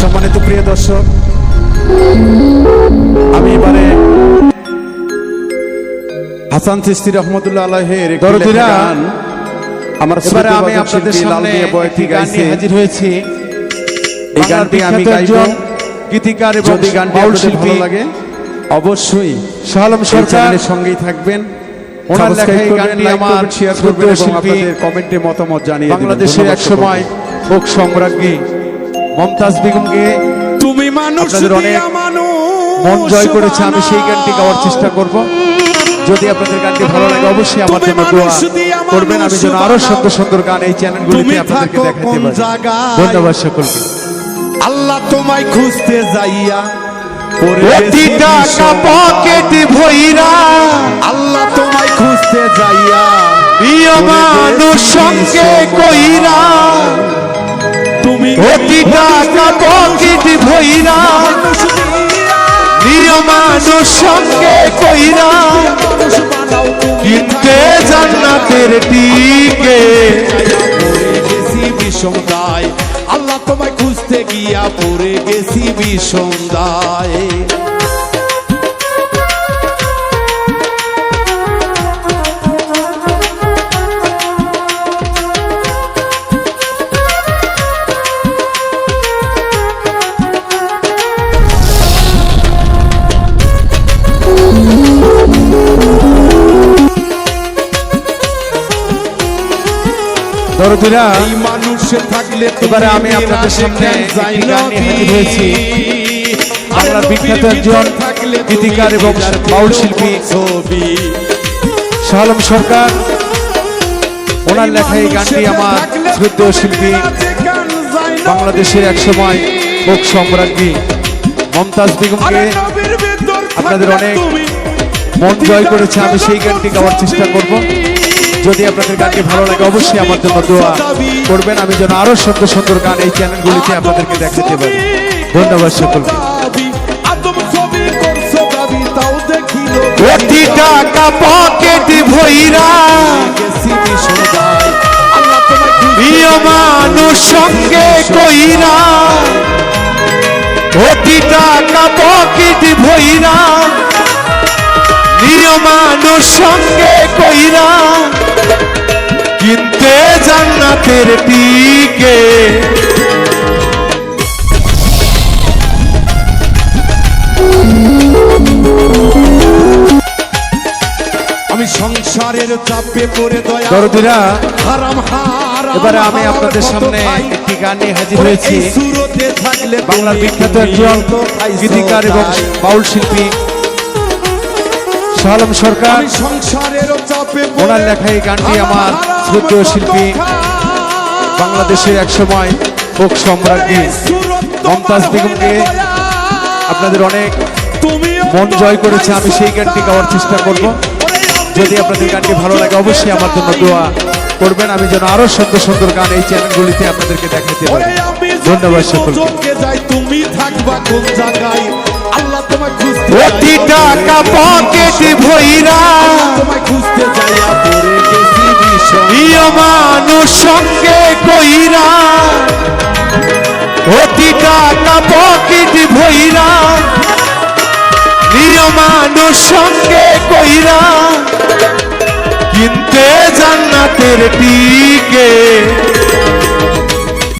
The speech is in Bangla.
সম্মানিত প্রিয় দর্শক আমি এবারে হাসান চিস্তি রহমতুল্লাহ আলাহের গান আমার এবারে আমি আপনাদের সামনে বয়াতি গাইছে। হাজির হয়েছি। এই গানটি আমি গাইব। গীতিকার এবং যদি গানটি আপনাদের ভালো লাগে অবশ্যই শালম এই সরকার চ্যানেলের সঙ্গেই থাকবেন। ওনার লেখা এই গানটি আমার শেয়ার করবেন এবং আপনাদের কমেন্টে মতামত জানিয়ে দিবেন। বাংলাদেশের এক সময় ফোক সম্রাজ্ঞী মমতাজ বেগমকে তুমি মানুষ আপনাদের অনেক মন জয় করেছে আমি সেই গানটি গাওয়ার চেষ্টা করব। যদি আপনাদের গানটি ভালো লাগে অবশ্যই আমার জন্য দোয়া করবেন। আমি যেন আরও সুন্দর সুন্দর গান এই চ্যানেলগুলিতে আপনাদেরকে দেখাতে পারি। ধন্যবাদ সকলকে। আল্লাহ তোমায় খুঁজতে যাইয়া। পকেট আল্লাহ তোমায় খুঁজতে যাইয়া প্রিয় মানুষ সঙ্গে কইরা। প্রতিটা পকেট ভৈরা মানুষ সঙ্গে কইরা কিনতে জান্নাতের টিকে। দায় আল্লাহ তোমায় খুঁজতে গিয়া পড়ে গেছি বিষম দায় দরদিরা এই মানুষ থাকলে এবারে আমি আপনাদের সামনে হাজির হয়েছি। বাংলার বিখ্যাত একজন গীতিকার এবং বাউল শিল্পী শালম সরকার। ওনার লেখা এই গানটি আমার শ্রদ্ধেয় শিল্পী বাংলাদেশের এক সময় ফোক সম্রাজ্ঞী মমতাজ বেগমকে আপনাদের অনেক মন জয় করেছে। আমি সেই গানটি গাওয়ার চেষ্টা করব। যদি আপনাদের গানটি ভালো লাগে, অবশ্যই আমার জন্য দোয়া করবেন। আমি যেন আরও সুন্দর সুন্দর গান এই চ্যানেলগুলিতে আপনাদেরকে দেখাতে পারি। ধন্যবাদ মানুষ সঙ্গে কইরা কোটি টাকা পকেট ভইরা প্রিয় মানুষ সঙ্গে কইরা কিনতে জান্নাতের টিকে আমি সংসারের চাপে পড়ে দয়া দরদিরা হারাম হারাম এবারে আমি আপনাদের সামনে। একটি গান নিয়ে হাজির হয়েছি বাংলার বিখ্যাত একজন গীতিকার এবং বাউল শিল্পী শালম সরকার। সংসারের চাপে ওনার লেখা এই গানটি আমার শ্রদ্ধেয় শিল্পী বাংলাদেশের এক সময় ফোক সম্রাজ্ঞী মমতাজ বেগমকে আপনাদের অনেক মন জয় করেছে আমি সেই গানটি গাওয়ার চেষ্টা করব। যদি আপনাদের গানটি ভালো লাগে অবশ্যই আমার জন্য দোয়া করবেন। আমি যেন আরও সুন্দর সুন্দর গান এই চ্যানেলগুলিতে আপনাদেরকে দেখাতে পারি। ধন্যবাদ সকলকে। যাই তুমি থাকবা কোন জায়গায়? আল্লাহ তোমায় খুঁজতে যাইয়া টাকা পকেট ভইরা। তোমায় খুঁজতে যাইয়া পড়ে গেছি বিষম প্রিয় মানুষ সঙ্গে কইরা। কোটি টাকা পকেট ভইরা। প্রিয় মানুষ সঙ্গে কইরা। কিনতে জান্নাতের টিকে।